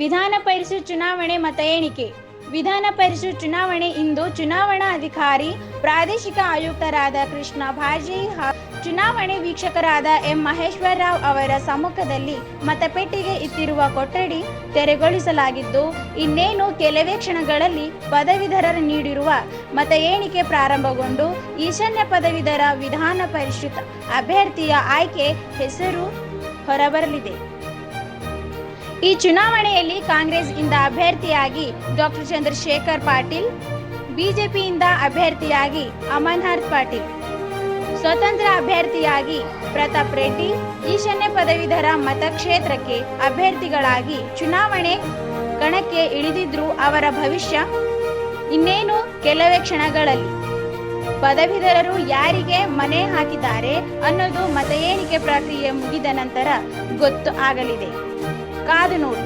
ವಿಧಾನ ಪರಿಷತ್ ಚುನಾವಣೆ ಮತ ಎಣಿಕೆ. ವಿಧಾನ ಪರಿಷತ್ ಚುನಾವಣೆ ಇಂದು ಚುನಾವಣಾ ಅಧಿಕಾರಿ, ಪ್ರಾದೇಶಿಕ ಆಯುಕ್ತರಾದ ಕೃಷ್ಣ ಭಾಜಿ ಚುನಾವಣೆ ವೀಕ್ಷಕರಾದ ಎಂ ಮಹೇಶ್ವರ ರಾವ್ ಅವರ ಸಮ್ಮುಖದಲ್ಲಿ ಮತಪೆಟ್ಟಿಗೆ ಇತ್ತಿರುವ ಕೊಠಡಿ ತೆರೆಗೊಳಿಸಲಾಗಿದ್ದು, ಇನ್ನೇನು ಕೆಲವೇ ಕ್ಷಣಗಳಲ್ಲಿ ಪದವೀಧರರು ನೀಡಿರುವ ಮತ ಎಣಿಕೆ ಪ್ರಾರಂಭಗೊಂಡು, ಈಶಾನ್ಯ ಪದವೀಧರ ವಿಧಾನ ಪರಿಷತ್ ಅಭ್ಯರ್ಥಿಯ ಆಯ್ಕೆ ಹೆಸರು ಹೊರಬರಲಿದೆ. ಈ ಚುನಾವಣೆಯಲ್ಲಿ ಕಾಂಗ್ರೆಸ್ ಇಂದ ಅಭ್ಯರ್ಥಿಯಾಗಿ ಡಾಕ್ಟರ್ ಚಂದ್ರಶೇಖರ್ ಪಾಟೀಲ್, ಬಿಜೆಪಿಯಿಂದ ಅಭ್ಯರ್ಥಿಯಾಗಿ ಅಮರ್ನಾಥ್ ಪಾಟೀಲ್. ಸ್ವತಂತ್ರ ಅಭ್ಯರ್ಥಿಯಾಗಿ ಪ್ರತಾಪ್ ರೆಡ್ಡಿ, ಈಶಾನ್ಯ ಪದವೀಧರ ಮತಕ್ಷೇತ್ರಕ್ಕೆ ಅಭ್ಯರ್ಥಿಗಳಾಗಿ ಚುನಾವಣೆ ಕಣಕ್ಕೆ ಇಳಿದಿದ್ರು ಅವರ ಭವಿಷ್ಯ ಇನ್ನೇನು ಕೆಲವೇ ಕ್ಷಣಗಳಲ್ಲಿ. ಪದವೀಧರರು ಯಾರಿಗೆ ಮನೆ ಹಾಕಿದ್ದಾರೆ ಅನ್ನೋದು ಮತ ಎಣಿಕೆ ಪ್ರಕ್ರಿಯೆ ಮುಗಿದ ನಂತರ ಗೊತ್ತು ಆಗಲಿದೆ. గాది నూలు